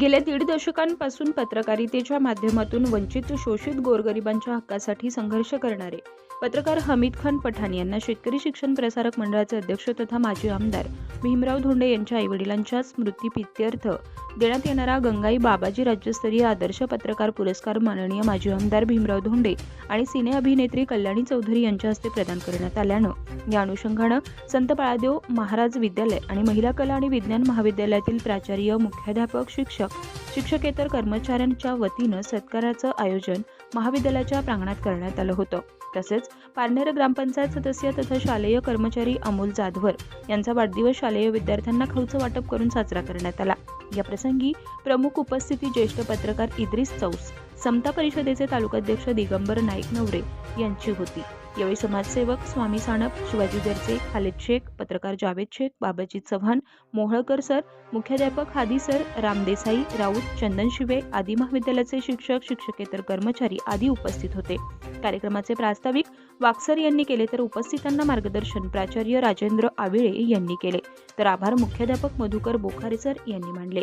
गेल्या दीड दशकांपासून पत्रकारितेच्या माध्यमातून वंचित शोषित गोरगरिबांच्या हक्कासाठी संघर्ष करणारे पत्रकार हमीद खान पठाण यांना शेतकरी शिक्षण प्रसारक मंडळाचे अध्यक्ष तथा माजी आमदार भीमराव धोंडे यांच्या आईवडिलांच्या स्मृतीप्रित्यर्थ देण्यात येणारा गंगाई बाबाजी राज्यस्तरीय आदर्श पत्रकार पुरस्कार माननीय माजी आमदार भीमराव धोंडे आणि सिने अभिनेत्री कल्याणी चौधरी यांच्या हस्ते प्रदान करण्यात आल्यानं या अनुषंगानं संत बाळादेव महाराज विद्यालय आणि महिला कला आणि विज्ञान महाविद्यालयातील प्राचार्य मुख्याध्यापक शिक्षक शिक्षकेतर कर्मचाऱ्यांच्या वतीनं सत्काराचं आयोजन महाविद्यालयाच्या प्रांगणात करण्यात आलं होतं. तसेच पारनेर ग्रामपंचायत सदस्य तथा शालेय कर्मचारी अमोल जाधवर यांचा वाढदिवस शालेय विद्यार्थ्यांना खाऊचं वाटप करून साजरा करण्यात आला. या प्रसंगी प्रमुख उपस्थिती ज्येष्ठ पत्रकार इद्रिस चौस समता परिषदेचे तालुकाध्यक्ष दिगंबर नाईक नवरे यांची होती. यावेळी समाजसेवक स्वामी साणप शिवाजी दर्जे खालिद शेख पत्रकार जावेद शेख बाबाजी चव्हाण मोहळकर सर मुख्याध्यापक हादी सर रामदेसाई राऊत चंदन शिवे आदी महाविद्यालयाचे शिक्षक शिक्षकेतर कर्मचारी आदी उपस्थित होते. कार्यक्रमाचे प्रास्ताविक वाक्सर यांनी केले तर उपस्थितांना मार्गदर्शन प्राचार्य राजेंद्र आविळे यांनी केले. तर आभार मुख्याध्यापक मधुकर बोखारे सर यांनी मानले.